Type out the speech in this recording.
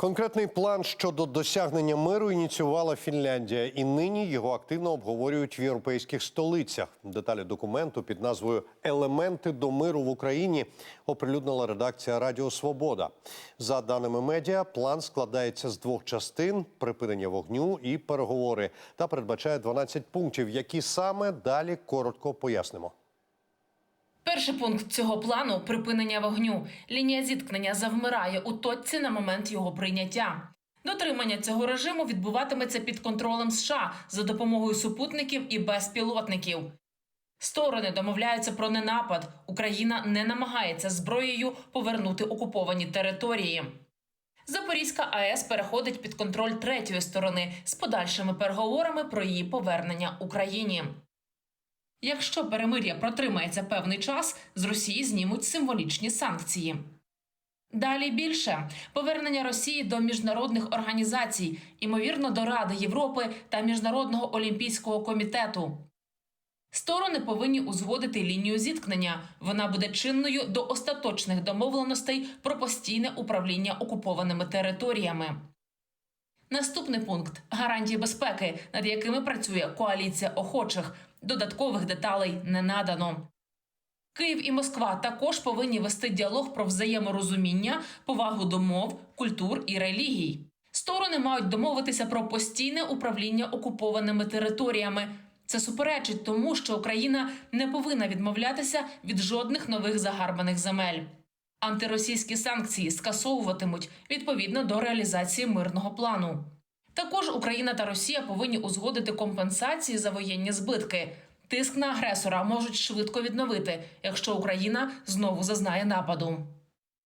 Конкретний план щодо досягнення миру ініціювала Фінляндія, і нині його активно обговорюють в європейських столицях. Деталі документу під назвою Елементи до миру в Україні оприлюднила редакція Радіо Свобода. За даними медіа, план складається з двох частин: припинення вогню і переговори, та передбачає 12 пунктів, які саме далі коротко пояснимо. Перший пункт цього плану припинення вогню. Лінія зіткнення завмирає у точці на момент його прийняття. Дотримання цього режиму відбуватиметься під контролем США за допомогою супутників і безпілотників. Сторони домовляються про ненапад. Україна не намагається зброєю повернути окуповані території. Запорізька АЕС переходить під контроль третьої сторони з подальшими переговорами про її повернення Україні. Якщо перемир'я протримається певний час, з Росії знімуть символічні санкції. Далі більше повернення Росії до міжнародних організацій, ймовірно, до Ради Європи та Міжнародного олімпійського комітету. Сторони повинні узгодити лінію зіткнення. Вона буде чинною до остаточних домовленостей про постійне управління окупованими територіями. Наступний пункт гарантії безпеки, над якими працює коаліція охочих. Додаткових деталей не надано. Київ і Москва також повинні вести діалог про взаєморозуміння, повагу до мов, культур і релігій. Сторони мають домовитися про постійне управління окупованими територіями. Це суперечить тому, що Україна не повинна відмовлятися від жодних нових загарбаних земель. Антиросійські санкції скасовуватимуть відповідно до реалізації мирного плану. Також Україна та Росія повинні узгодити компенсації за воєнні збитки. Тиск на агресора можуть швидко відновити, якщо Україна знову зазнає нападу.